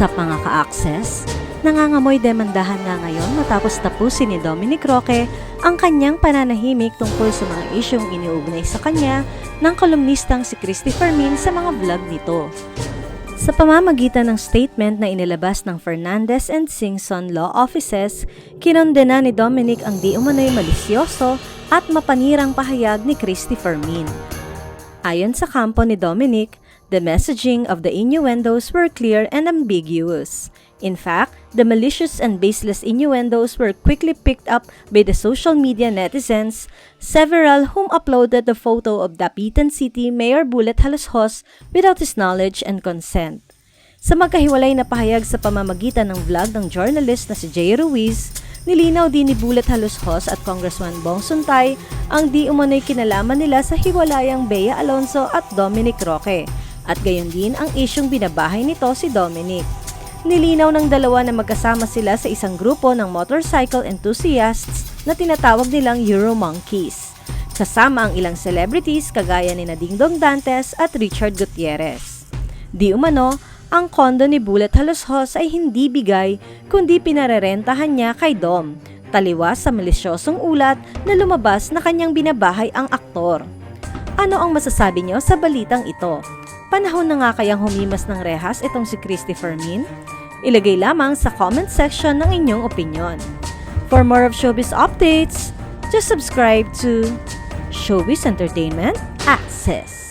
Sa pangaka-access, nangangamoy demandahan nga ngayon matapos tapusin ni Dominic Roque ang kanyang pananahimik tungkol sa mga isyong iniugnay sa kanya ng kolumnistang si Christopher Min sa mga vlog nito. Sa pamamagitan ng statement na inilabas ng Fernandez and Singson Law Offices, kinondena ni Dominic ang di umano'y malisyoso at mapanirang pahayag ni Christopher Min. Ayon sa kampo ni Dominic, the messaging of the innuendos were clear and ambiguous. In fact, the malicious and baseless innuendos were quickly picked up by the social media netizens, several whom uploaded the photo of Dapitan City Mayor Bullet Halushos without his knowledge and consent. Sa magkahiwalay na pahayag sa pamamagitan ng vlog ng journalist na si Jay Ruiz, nilinaw din ni Bullet Halushos at Congressman Bong Suntay ang di umano'y kinalaman nila sa hiwalayang Bea Alonso at Dominic Roque, at gayon din ang isyong binabahay nito si Dominic. Nilinaw ng dalawa na magkasama sila sa isang grupo ng motorcycle enthusiasts na tinatawag nilang Euro Monkeys, kasama ang ilang celebrities kagaya ni Nading Dong Dantes at Richard Gutierrez. Di umano, ang kondo ni Bullet Halushos ay hindi bigay kundi pinarerentahan niya kay Dom, taliwas sa malisyosong ulat na lumabas na kanyang binabahay ang aktor. Ano ang masasabi niyo sa balitang ito? Panahon na nga kayang humimas ng rehas itong si Christopher Min? Ilagay lamang sa comment section ng inyong opinion. For more of showbiz updates, just subscribe to Showbiz Entertainment Access.